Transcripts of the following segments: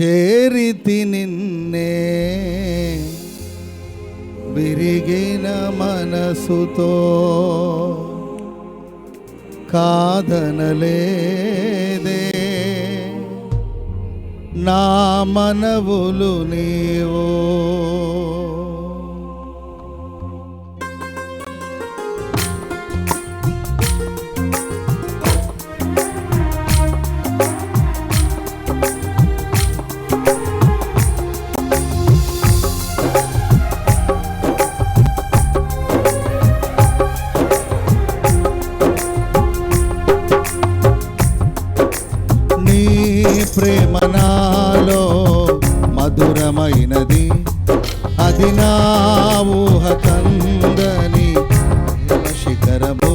చేరితి నిన్నే. విరిగిన మనసుతో కాదనలేదే. నా మనవులు నీవో. మధురమైనది అది నా ఊహ కందని శిఖరము.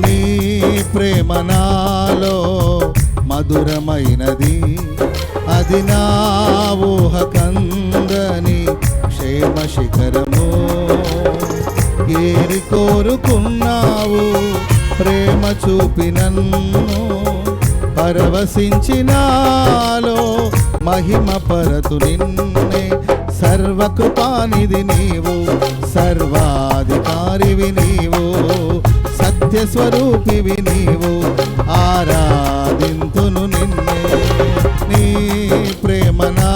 నీ ప్రేమ నాలో మధురమైనది. అది నా ఊహ కందని క్షేమ శిఖరము. ఏరి కోరుకున్నావు? ప్రేమ చూపినన్ను పరవశించినాలో మహిమ పరతు నిన్నే. సర్వకృపానిది నీవు సర్వాధికారివి నీవు సత్యస్వరూపివి నీవు ఆరాధింతును నిన్నే. నీ ప్రేమనా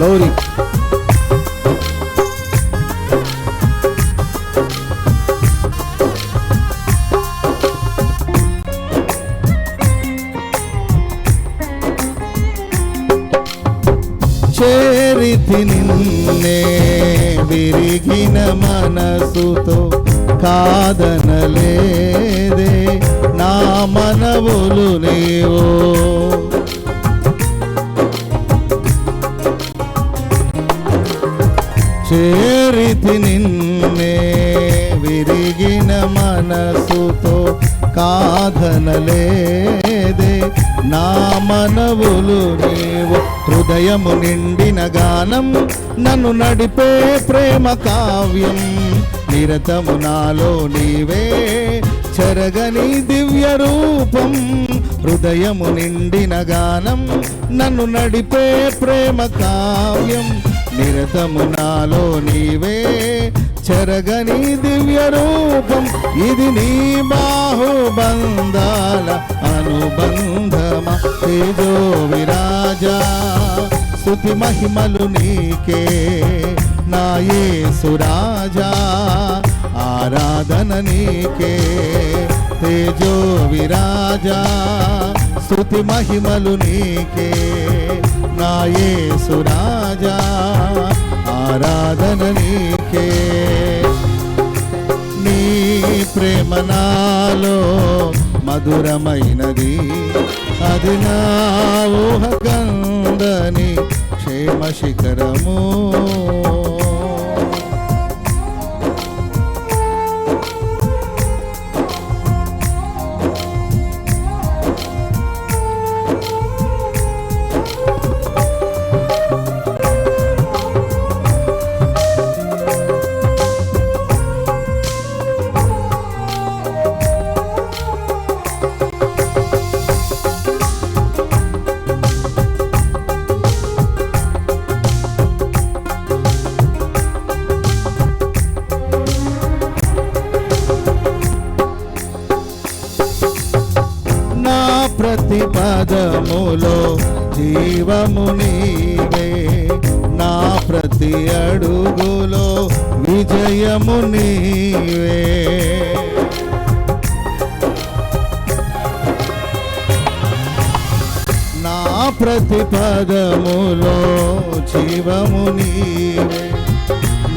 గౌరీ చేరితి నిన్నే విరిగిన మనసుతో కాదనలేదే నా మనవులు నీవో చేరితి నిన్నే విరిగిన మనసుతో కాదనలేదే. నా మనవులు నీవు హృదయము నిండిన గానం నన్ను నడిపే ప్రేమ కావ్యం నిరతము నాలో నీవే. చెరగని దివ్య రూపం హృదయము నిండిన గానం నన్ను నడిపే ప్రేమ కావ్యం నిరతము నాలో నీవే. చెరగని దివ్య రూపం ఇది నీ బాహుబంధాల అనుబంధమ? తేజో విరాజా స్థుతి మహిమలు నీకే. నాయే సురాజా ఆరాధన నీకే. తేజో విరాజా స్థుతి మహిమలు నీకే. నా యేసురాజా ఆరాధన నీకే. నీ ప్రేమ నాలో మధురమైనది అది నా ఊహ కందని క్షేమ శిఖరము పాదములో జీవము నీవే. నా ప్రతి అడుగులో విజయము నీవే. నా ప్రతి పదములో జీవము నీవే.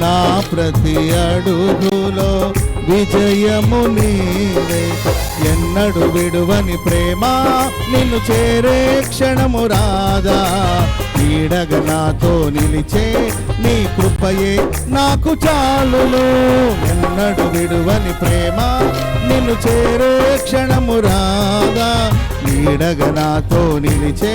నా ప్రతి అడుగులో విజయము నీవే. ఎన్నడు విడువని ప్రేమ నిన్ను చేరే క్షణము రాదా. ఈడగ నాతో నిలిచే నీ కృపయే నాకు చాలును ఎన్నడు విడువని ప్రేమ నిన్ను చేరే క్షణము రాదా. ఈడగ నాతో నిలిచే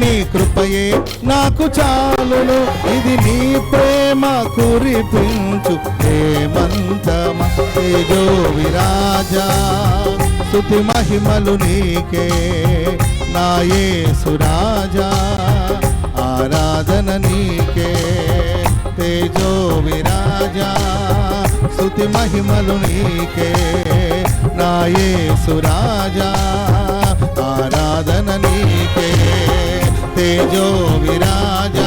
నీ కృపయే నాకు చాలును. ఇది నీ ప్రేమ కురిపించు. ప్రేమంతమ తేజో విరాజా స్థుతి మహిమలు నీకే నాయే సురాజా ఆరాధన నీకే తేజో విరాజా స్థుతి మహిమలు నీకే నాయే సురాజా ఆరాధన నీకే. తేజో విరాజా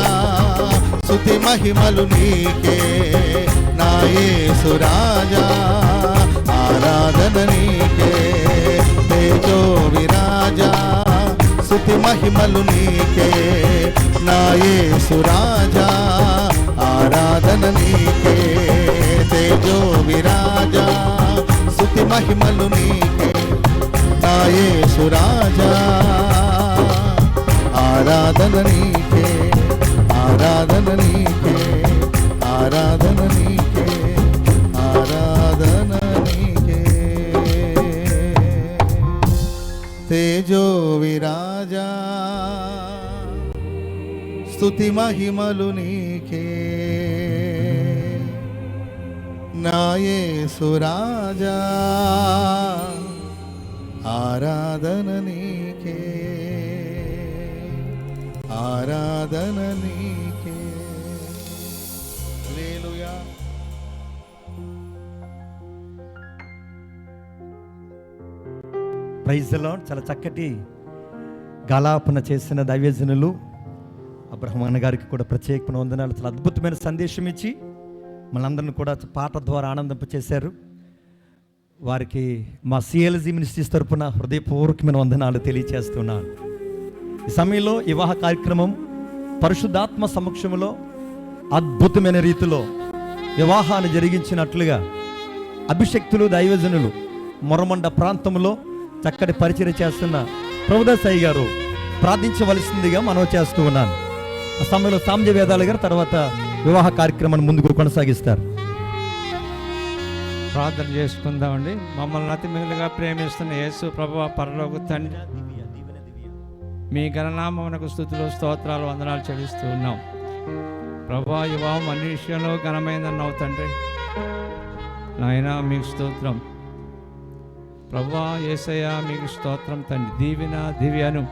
స్తుతి మహిమలు నీకే నాయే సురాజా ఆరాధన నీకే. తేజో విరాజా స్తుతి మహిమలు నీకే నాయే సురాజా ఆరాధన నీకే. తేజో విరాజా స్తుతి మహిమలు నీకే నాయే సురాజా ఆరాధన నీకే ఆరాధన నీకే ఆరాధన నీకే ఆరాధన నీకే తేజో విరాజా స్తుతి మహిమలు నీకే నాయే సురాజా ఆరాధన నీకే ఆరాధన నీకే ప్రైజ్లో చాలా చక్కటి గాలాపన చేసిన దైవజనులు అబ్రహ్మణ గారికి కూడా ప్రత్యేకమైన వందనాలు. చాలా అద్భుతమైన సందేశం ఇచ్చి మనందరిని కూడా పాట ద్వారా ఆనందింప చేశారు. వారికి మా సిఎల్జీ మినిస్ట్రీస్ తరపున హృదయపూర్వకమైన వందనాలు తెలియచేస్తున్నాను. ఈ సమయంలో వివాహ కార్యక్రమం పరిశుద్ధాత్మ సమక్షంలో అద్భుతమైన రీతిలో వివాహాన్ని జరిగించినట్లుగా అభిషక్తులు దైవజనులు మొరమండ ప్రాంతంలో చక్కటి పరిచయం చేస్తున్న ప్రభుదాసాయి గారు ప్రార్థించవలసిందిగా మనవి చేస్తూ ఉన్నాను. ఆ సమయంలో సామ్య వేదాలు గారు తర్వాత వివాహ కార్యక్రమాన్ని ముందుకు కొనసాగిస్తారు. ప్రార్థన చేసుకుందామండి. మమ్మల్ని అతి మిగిలిగా ప్రేమిస్తున్న యేసు ప్రభు పరలోకి తండ్రి మీ ఘననామమునకు స్థుతులు స్తోత్రాలు వందనాలు చెల్లిస్తూ ఉన్నాం. ప్రభా యువం అన్ని విషయంలో ఘనమైందన్నావు తండ్రి. నాయన మీకు స్తోత్రం. ప్రభా ఏసయ్య మీకు స్తోత్రం తండ్రి. దీవిన దివ్యను